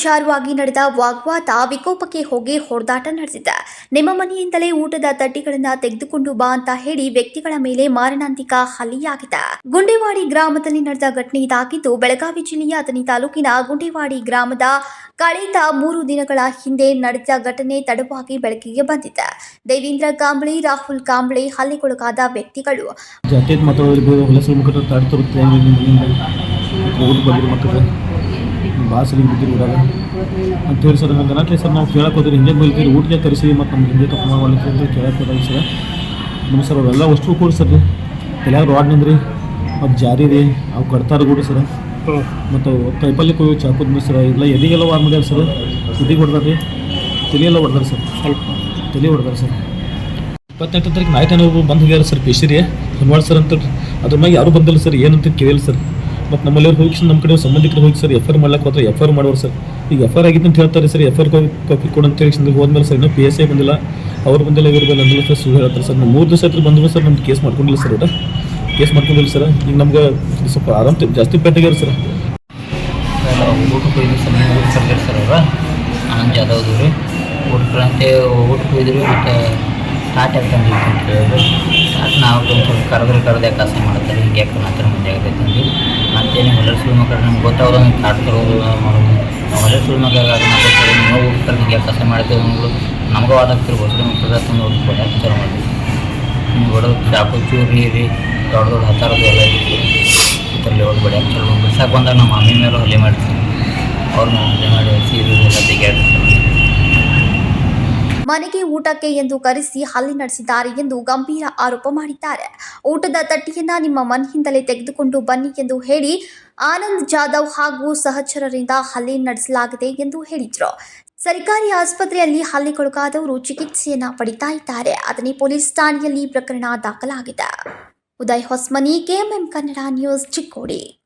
ವಿಚಾರವಾಗಿ ನಡೆದ ವಾಗ್ವಾದ ವಿಕೋಪಕ್ಕೆ ಹೋಗಿ ಹೊಡೆದಾಟ ನಡೆಸಿದ್ದ. ನಿಮ್ಮ ಮನೆಯಿಂದಲೇ ಊಟದ ತಟ್ಟಿಗಳನ್ನ ತೆಗೆದುಕೊಂಡು ಬಾ ಅಂತ ಹೇಳಿ ವ್ಯಕ್ತಿಗಳ ಮೇಲೆ ಮಾರಣಾಂತಿಕ ಹಲ್ಲೆಯಾಗಿದೆ ಗುಂಡೇವಾಡಿ ಗ್ರಾಮದಲ್ಲಿ ನಡೆದ ಘಟನೆ ಇದಾಗಿದ್ದು, ಬೆಳಗಾವಿ ಜಿಲ್ಲೆಯ ಅಥಣಿ ತಾಲೂಕಿನ ಗುಂಡೇವಾಡಿ ಗ್ರಾಮದ ಕಳೆದ ಮೂರು ದಿನಗಳ ಹಿಂದೆ ನಡೆದ ಘಟನೆ ತಡವಾಗಿ ಬೆಳಕಿಗೆ ಬಂದಿದೆ ದೇವೇಂದ್ರ ಕಾಂಬಳಿ, ರಾಹುಲ್ ಕಾಂಬಳಿ ಹಲ್ಲೆಗೊಳಗಾದ ವ್ಯಕ್ತಿಗಳು. ಜಾತಿಯತ್ ಭಾಳ ಸರಿ ಬಿದ್ದಿರು ಊರಾಗ ಅಂತ ಹೇಳಿ ಸರ್ ಹಂಗೆ ಅನ್ನಕ್ಕೆ ಸರ್ ನಾವು ಕೇಳಕ್ಕೆ ಹೋದ್ರೆ ಹಿಂಗೆ ಬೈತೀರಿ ಊಟಕ್ಕೆ ತರಿಸಿ ಮತ್ತು ನಮ್ಮ ಹಿಂಗೆ ತಪ್ಪ ಮಾಡ್ಲಿಕ್ಕೆ ಅಂತ ಕೇಳಕ್ಕೆ ಹೋದಾಗ ಸರ್ ನಮ್ಮ ಸರ್ ಅವೆಲ್ಲ ವಸ್ತು ಕೊಡಿ ಸರ್ ಎಲ್ಲ ರಾಡ್ ನಿಂದ್ರಿ ಅದು ಜಾರಿ ರೀ ಅವು ಕಡ್ತಾರ ಕೂಡ ಸರ್. ಮತ್ತು ಕೈಪಲ್ಲಿ ಕೊಯ್ಯೋ ಚಾಕುದ್ ಸರ್ ಇಲ್ಲ ಎದಿಗೆಲ್ಲ ವಾರ್ ಮಾಡ್ಯಾರ ಸರ್. ಎದಿಗೆ ಹೊಡ್ದಾರ ರೀ? ತಲೆಯೆಲ್ಲ ಹೊಡೆದಾರ ಸರ್. ಸ್ವಲ್ಪ. ತಲೆ ಹೊಡೆದಾರ ಸರ್. ಇಪ್ಪತ್ತೆಂಟು ತಾರೀಕು ನಾಯ್ತಾನೆ ಒಬ್ಬರು ಬಂದು ಹೋಗ್ಯಾರ ಸರ್ ಪೇಶಿರಿ ಹೊನ್ವಾಳ ಸರ್ ಅಂತ ಅದ್ರ ಮ್ಯಾಗ ಯಾರು ಬಂದಿಲ್ಲ ಸರ್ ಏನಂತ ಕೇಳಿಲ್ಲ ಸರ್. ಮತ್ತು ನಮ್ಮಲ್ಲಿ ಹೋಗಿ ನಮ್ಮ ಕಡೆ ಸಂಬಂಧಿಕರು ಹೋಗಿ ಸರ್, ಎಫ್ ಆರ್ ಮಾಡ್ಲಕ್ಕೆ ಹೋದ್ರೆ ಎಫ್ ಆರ್ ಮಾಡೋರು ಸರ್. ಈಗ ಎಫ್ ಆರ್ ಆಗಿತ್ತು ಅಂತ ಹೇಳ್ತಾರೆ ಸರ್, ಎಫ್ ಆರ್ ಕಾಪಿ ಕೊಡು ಅಂತ ಹೇಳಿ ಹೋದ್ಮೇಲೆ ಸರ್, ಇನ್ನೂ ಪಿ ಎಸ್ ಐ ಬಂದಿಲ್ಲ. ಅವ್ರು ಬಂದಿಲ್ಲ, ಇವ್ರು ಬಂದಿಲ್ಲ ಅಂದಿಲ್ಲ ಸರ್, ಸುಳ್ಳು ಹೇಳ್ತಾರೆ ಸರ್. ನಾವು ಮೂರು ದಿವಸ ಹತ್ರ ಬಂದ್ರು ಸರ್, ನಮ್ದು ಕೇಸ್ ಮಾಡ್ಕೊಂಡಿಲ್ಲ ಸರ್ ಊಟ ಕೇಸ್ ಮಾಡ್ಕೊಂಡಿಲ್ಲ ಸರ್. ಈಗ ನಮ್ಗೆ ಸ್ವಲ್ಪ ಆರಾಮ್ ಜಾಸ್ತಿ ಪೆಟ್ಟಾಗ್ಯಾರ ಸರ್. ಸರ್, ಅವ್ರು ಮತ್ತು ಸ್ಟಾರ್ಟ್ ಹೇಳಿದ್ರು. ಸ್ಟಾರ್ಟ್ ನಾವು ಕರೆದ್ರೆ ಕರೆದೆ ಕೆಲಸ ಮಾಡ್ತಾರೆ ಹಿಂಗೆ ಯಾಕೆ ಮಾತ್ರ. ಹೊಲ ಸುಳ್ಳು ಮಕ್ಕಳು ನಮ್ಗೆ ಗೊತ್ತಾಗೋದು ಹಂಗೆ ಕಾಟ್ ತರೋದು ಮಾಡೋದು. ಹೊಲ ಅದನ್ನು ಮಾತಾಡ್ತಾರೆ ನೀವು ಊಟ ಕರೆದು ಹಿಂಗೆ ಕೆಲಸ ಮಾಡ್ತೇವೆ ಅಂದ್ಬಿಟ್ಟು ನಮಗೂ ಆದಾಗ್ತಿರ್ಬೋದು ಹೊಸ ಮಕ್ಕಳು ತಂದು ಕೊಡಕ್ಕೆ ಚಾಲು ಮಾಡಿದ್ವಿ ಹಿಂಗೆ ಚಾಕು, ಚೂರಿ ರೀ ದೊಡ್ಡ ದೊಡ್ಡ ಹತ್ತಾರದು ಎಲ್ಲ ಇತ್ತು ಇದರಲ್ಲಿ ಹೋಗಿ ಬಡಿಯಕ್ಕೆ ಚಲೋ ಬಿಡ್ಸಕ್ಕೆ ಬಂದಾಗ ನಮ್ಮ ಮಮ್ಮಿ ಮೇಲೆ ಹಲ್ಲೆ ಮಾಡ್ತೀನಿ ಅವ್ರನ್ನ ಹಲ್ಲೆ ಮಾಡಿ, ಸೀರೆ ಎಲ್ಲ ತೆಗೆಯಾಡ್ತೀವಿ. ಊಟಕ್ಕೆ ಎಂದು ಕರೆಸಿ ಹಲ್ಲೆ ನಡೆಸಿದ್ದಾರೆ ಎಂದು ಗಂಭೀರ ಆರೋಪ ಮಾಡಿದ್ದಾರೆ. ಊಟದ ತಟ್ಟಿಯನ್ನ ನಿಮ್ಮ ಮನೆಯಿಂದಲೇ ತೆಗೆದುಕೊಂಡು ಬನ್ನಿ ಎಂದು ಹೇಳಿ ಆನಂದ್ ಜಾಧವ್ ಹಾಗೂ ಸಹಚರರಿಂದ ಹಲ್ಲೆ ನಡೆಸಲಾಗಿದೆ ಎಂದು ಹೇಳಿದ್ರು. ಸರ್ಕಾರಿ ಆಸ್ಪತ್ರೆಯಲ್ಲಿ ಹಲ್ಲೆಗೊಳಗಾದವರು ಚಿಕಿತ್ಸೆಯನ್ನ ಪಡಿತಾ ಇದ್ದಾರೆ. ಅದನ್ನೇ ಪೊಲೀಸ್ ಠಾಣೆಯಲ್ಲಿ ಪ್ರಕರಣ ದಾಖಲಾಗಿದೆ. Uday Hosmani, KMM Kannada news Chikkodi.